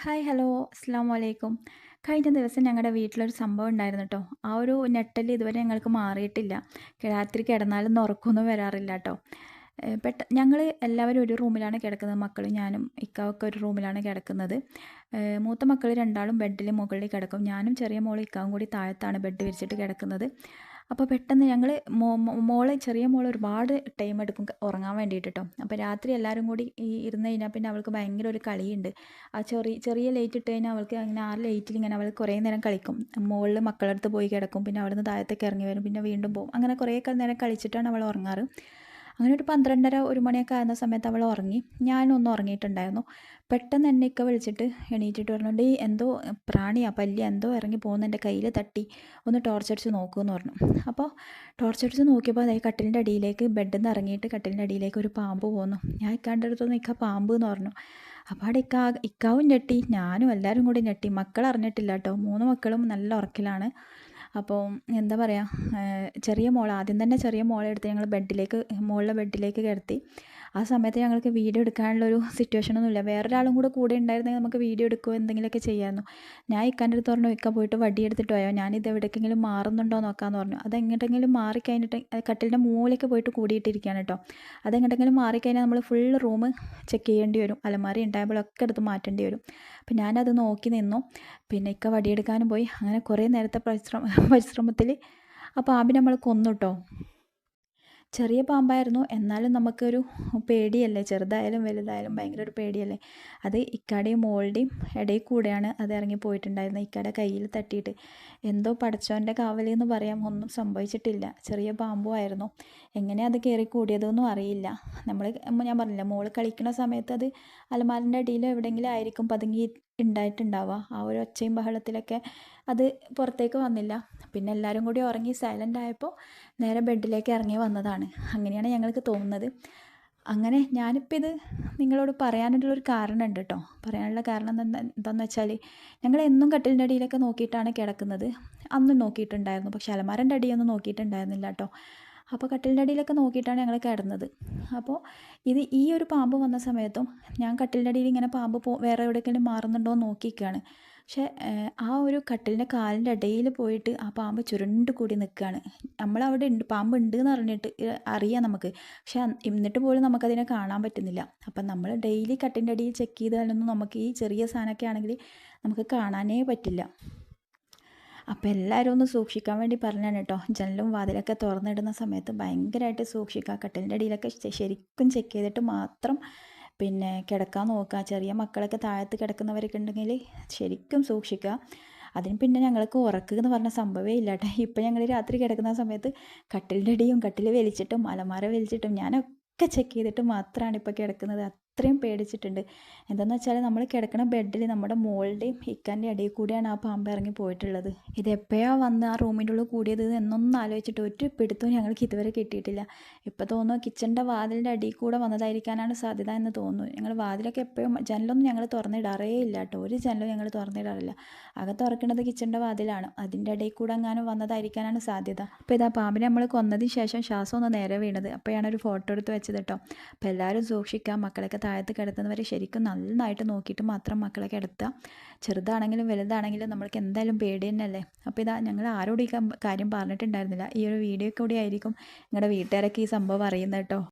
Hi hello അസ്സാം വലൈക്കും കഴിഞ്ഞ ദിവസം ഞങ്ങളുടെ വീട്ടിലൊരു സംഭവം ഉണ്ടായിരുന്നു കേട്ടോ ആ ഒരു ഞെട്ടൽ ഇതുവരെ ഞങ്ങൾക്ക് മാറിയിട്ടില്ല. രാത്രി കിടന്നാലും ഉറക്കമൊന്നും വരാറില്ല കേട്ടോ പെട്ട ഞങ്ങൾ എല്ലാവരും ഒരു റൂമിലാണ് കിടക്കുന്നത്. മക്കളും ഞാനും ഇക്കാവൊക്കെ ഒരു റൂമിലാണ് കിടക്കുന്നത്. മൂത്ത മക്കൾ രണ്ടാളും ബെഡിൽ മുകളിൽ കിടക്കും. ഞാനും ചെറിയ മോളും ഇക്കാവും കൂടി താഴത്താണ് ബെഡ് വിരിച്ചിട്ട് കിടക്കുന്നത്. അപ്പോൾ പെട്ടെന്ന് ഞങ്ങൾ മോളെ ചെറിയ മോൾ ഒരുപാട് ടൈം എടുക്കും ഉറങ്ങാൻ വേണ്ടിയിട്ട് കേട്ടോ അപ്പോൾ രാത്രി എല്ലാവരും കൂടി ഈ ഇരുന്ന് കഴിഞ്ഞാൽ പിന്നെ അവൾക്ക് ഭയങ്കര ഒരു കളിയുണ്ട്. ആ ചെറിയ ചെറിയ ലൈറ്റ് ഇട്ട് കഴിഞ്ഞാൽ അവൾക്ക് അങ്ങനെ ആ ലൈറ്റിൽ ഇങ്ങനെ അവൾ കുറേ നേരം കളിക്കും. മുകളിൽ മക്കളടുത്ത് പോയി കിടക്കും. പിന്നെ അവിടുന്ന് താഴത്തേക്ക് ഇറങ്ങി വരും. പിന്നെ വീണ്ടും പോകും അങ്ങനെ കുറേ നേരം കളിച്ചിട്ടാണ് അവൾ ഉറങ്ങാറ്. അങ്ങനെ ഒരു പന്ത്രണ്ടര ഒരു മണിയൊക്കെ ആയിരുന്ന സമയത്ത് അവൾ ഉറങ്ങി. ഞാനൊന്നും ഉറങ്ങിയിട്ടുണ്ടായിരുന്നു. പെട്ടെന്ന് എന്നെ ഒക്കെ വിളിച്ചിട്ട് എണീറ്റിട്ട് പറഞ്ഞുകൊണ്ട് ഈ എന്തോ പ്രാണിയാ പല്ലി എന്തോ ഇറങ്ങി പോകുന്ന എന്റെ കയ്യിൽ തട്ടി ഒന്ന് ടോർച്ചടിച്ച് നോക്കുമെന്ന് പറഞ്ഞു. അപ്പോൾ ടോർച്ചടിച്ച് നോക്കിയപ്പോൾ അതായത് കട്ടിലിന്റെ അടിയിലേക്ക് ബെഡിൽ നിന്ന് ഇറങ്ങിയിട്ട് കട്ടിലിന്റെ അടിയിലേക്ക് ഒരു പാമ്പ് പോകുന്നു ഞാൻ ഇക്കാന്റെ ഇക്ക പാമ്പ് എന്ന് പറഞ്ഞു. അപ്പോൾ അവിടെ ഇക്ക ഇക്കാവും ഞെട്ടി ഞാനും എല്ലാവരും കൂടി ഞെട്ടി. മക്കൾ അറിഞ്ഞിട്ടില്ല കേട്ടോ മൂന്ന് മക്കളും നല്ല ഉറക്കിലാണ്. അപ്പോൾ എന്താ പറയുക ചെറിയ മോൾ ആദ്യം തന്നെ ചെറിയ മോളെ എടുത്ത് ഞങ്ങൾ ബെഡിലേക്ക് മുകളിലെ ബെഡിലേക്ക് കിടത്തി. ആ സമയത്ത് ഞങ്ങൾക്ക് വീഡിയോ എടുക്കാനുള്ള ഒരു സിറ്റുവേഷൻ ഒന്നുമില്ല വേറൊരാളും കൂടെ കൂടെ ഉണ്ടായിരുന്നെങ്കിൽ നമുക്ക് വീഡിയോ എടുക്കുകയോ എന്തെങ്കിലുമൊക്കെ ചെയ്യാമായിരുന്നു. ഞാൻ ഇക്കാന്റെ അടുത്ത് പറഞ്ഞു ഇക്ക പോയിട്ട് വടി എടുത്തിട്ട് പോയോ? ഞാനിത് എവിടേക്കെങ്കിലും മാറുന്നുണ്ടോ നോക്കാമെന്ന് പറഞ്ഞു. അത് എങ്ങോട്ടെങ്കിലും മാറിക്കഴിഞ്ഞിട്ട് കട്ടിലിന്റെ മൂലയ്ക്ക് പോയിട്ട് കൂടിയിട്ടിരിക്കുകയാണ് കേട്ടോ. അതെങ്ങോട്ടെങ്കിലും മാറിക്കഴിഞ്ഞാൽ നമ്മൾ ഫുൾ റൂം ചെക്ക് ചെയ്യേണ്ടി വരും. അലമാരി ഉണ്ടായപ്പോഴൊക്കെ എടുത്ത് മാറ്റേണ്ടി വരും. അപ്പം ഞാനത് നോക്കി നിന്നു. പിന്നെ ഇക്ക വടിയെടുക്കാനും പോയി. അങ്ങനെ കുറേ നേരത്തെ പരിശ്രമ പരിശ്രമത്തിൽ അപ്പോൾ ആബി നമ്മൾ കൊന്നു കേട്ടോ. ചെറിയ പാമ്പായിരുന്നു. എന്നാലും നമുക്കൊരു പേടിയല്ലേ? ചെറുതായാലും വലുതായാലും ഭയങ്കര ഒരു പേടിയല്ലേ? അത് ഇക്കാടെയും മോളുടെയും ഇടയിൽ കൂടെയാണ് അത് ഇറങ്ങി പോയിട്ടുണ്ടായിരുന്നത്. ഇക്കയുടെ കയ്യിൽ തട്ടിയിട്ട്. എന്തോ പടച്ചോന്റെ കാവലെന്ന് പറയാം. ഒന്നും സംഭവിച്ചിട്ടില്ല. ചെറിയ പാമ്പുമായിരുന്നു എങ്ങനെ അത് കയറി കൂടിയതൊന്നും അറിയില്ല. നമ്മൾ ഞാൻ പറഞ്ഞില്ല മോൾ കളിക്കുന്ന സമയത്ത് അത് അലമാരിന്റെ അടിയിലോ എവിടെയെങ്കിലും ആയിരിക്കും പതുങ്ങി ഉണ്ടായിട്ടുണ്ടാവുക. ആ ഒരു ഒച്ചയും ബഹളത്തിലൊക്കെ അത് പുറത്തേക്ക് വന്നില്ല. പിന്നെ എല്ലാവരും കൂടി ഉറങ്ങി സൈലന്റ് ആയപ്പോൾ നേരെ ബെഡിലേക്ക് ഇറങ്ങി വന്നതാണ്. അങ്ങനെയാണ് ഞങ്ങൾക്ക് തോന്നുന്നത്. അങ്ങനെ ഞാനിപ്പോൾ ഇത് നിങ്ങളോട് പറയാനുള്ളൊരു കാരണമുണ്ട് കേട്ടോ പറയാനുള്ള കാരണം എന്താ എന്താണെന്ന് വെച്ചാൽ ഞങ്ങൾ എന്നും കട്ടിലിന്റെ അടിയിലൊക്കെ നോക്കിയിട്ടാണ് കിടക്കുന്നത്. അന്നും നോക്കിയിട്ടുണ്ടായിരുന്നു. പക്ഷെ അലമാരന്റെ അടിയൊന്നും നോക്കിയിട്ടുണ്ടായിരുന്നില്ല കേട്ടോ അപ്പോൾ കട്ടിലിന്റെ അടിയിലൊക്കെ നോക്കിയിട്ടാണ് ഞങ്ങൾ കിടന്നത്. അപ്പോൾ ഇത് ഈ ഒരു പാമ്പ് വന്ന സമയത്തും ഞാൻ കട്ടിലിന്റെ അടിയിൽ ഇങ്ങനെ പാമ്പ് പോ വേറെ എവിടെയെങ്കിലും മാറുന്നുണ്ടോ എന്ന് നോക്കിയിരിക്കുകയാണ് പക്ഷേ ആ ഒരു കട്ടിലിന്റെ കാലിന്റെ ഇടയിൽ പോയിട്ട് ആ പാമ്പ് ചുരുണ്ട് കൂടി നിൽക്കുകയാണ് നമ്മളവിടെ ഉണ്ട് പാമ്പ് ഉണ്ട് എന്ന് പറഞ്ഞിട്ട് അറിയാം നമുക്ക്. പക്ഷേ എന്നിട്ട് പോലും നമുക്കതിനെ കാണാൻ പറ്റുന്നില്ല. അപ്പം നമ്മൾ ഡെയിലി കട്ടിന്റെ അടിയിൽ ചെക്ക് ചെയ്താലൊന്നും നമുക്ക് ഈ ചെറിയ സാധനമൊക്കെ ആണെങ്കിൽ നമുക്ക് കാണാനേ പറ്റില്ല. അപ്പോൾ എല്ലാവരും ഒന്ന് സൂക്ഷിക്കാൻ വേണ്ടി പറഞ്ഞാണ് കേട്ടോ ജനലും വാതിലൊക്കെ തുറന്നിടുന്ന സമയത്ത് ഭയങ്കരമായിട്ട് സൂക്ഷിക്കുക. കട്ടിലിന്റെ അടിയിലൊക്കെ ശരിക്കും ചെക്ക് ചെയ്തിട്ട് മാത്രം പിന്നെ കിടക്കാൻ നോക്കുക. ചെറിയ മക്കളൊക്കെ താഴത്ത് കിടക്കുന്നവരൊക്കെ ഉണ്ടെങ്കിൽ ശരിക്കും സൂക്ഷിക്കുക. അതിന് പിന്നെ ഞങ്ങൾക്ക് ഉറക്കുക എന്ന് പറഞ്ഞ സംഭവമേ ഇല്ല കേട്ടോ ഇപ്പം ഞങ്ങൾ രാത്രി കിടക്കുന്ന സമയത്ത് കട്ടിലിന്റെ അടിയും കട്ടിൽ വലിച്ചിട്ടും അലമാര വലിച്ചിട്ടും ഞാനൊക്കെ ചെക്ക് ചെയ്തിട്ട് മാത്രമാണ് ഇപ്പോൾ കിടക്കുന്നത്. അത്രയും പേടിച്ചിട്ടുണ്ട്. എന്താണെന്ന് വെച്ചാൽ നമ്മൾ കിടക്കുന്ന ബെഡിൽ നമ്മുടെ മോളുടെയും ഇക്കാന്റെ ഇടയിൽ കൂടിയാണ് ആ പാമ്പ് ഇറങ്ങി പോയിട്ടുള്ളത്. ഇത് എപ്പോഴാണ് വന്ന് ആ റൂമിന്റെ ഉള്ളിൽ കൂടിയത് എന്നൊന്നും ആലോചിച്ചിട്ട് ഒരു പിടുത്തവും ഞങ്ങൾക്ക് ഇതുവരെ കിട്ടിയിട്ടില്ല. ഇപ്പോൾ തോന്നുന്നു കിച്ചന്റെ വാതിലിന്റെ അടിയിൽ കൂടെ വന്നതായിരിക്കാനാണ് സാധ്യത എന്ന് തോന്നുന്നു. ഞങ്ങൾ വാതിലൊക്കെ എപ്പോഴും ജനലൊന്നും ഞങ്ങൾ തുറന്നിടാറേ ഇല്ല കേട്ടോ. ഒരു ജനലും ഞങ്ങൾ തുറന്നിടാറില്ല. അകത്ത് തുറക്കുന്നത് കിച്ചന്റെ വാതിലാണ്. അതിന്റെ ഇടയിൽ കൂടെ എങ്ങാനും വന്നതായിരിക്കാനാണ് സാധ്യത. അപ്പോൾ ഇതാ പാമ്പിനെ നമ്മൾ കൊന്നതിന് ശേഷം ശ്വാസം ഒന്ന് നേരെ വീണത്. അപ്പോഴാണ് ഒരു ഫോട്ടോ എടുത്ത് വെച്ചത് കേട്ടോ. അപ്പോൾ എല്ലാവരും സൂക്ഷിക്കാം. മക്കളൊക്കെ താഴത്ത് കിടത്തുന്നവരെ ശരിക്കും നന്നായിട്ട് നോക്കിയിട്ട് മാത്രം മക്കളെ കിടത്തുക ചെറുതാണെങ്കിലും വലുതാണെങ്കിലും നമ്മൾക്ക് എന്തായാലും പേടി തന്നെയല്ലേ? അപ്പോൾ ഇതാ ഞങ്ങൾ ആരോടും ഈ കാര്യം പറഞ്ഞിട്ടുണ്ടായിരുന്നില്ല. ഈ ഒരു വീഡിയോ കൂടി ആയിരിക്കും നിങ്ങളുടെ വീട്ടുകാരൊക്കെ ഈ സംഭവം അറിയുന്നത് കേട്ടോ.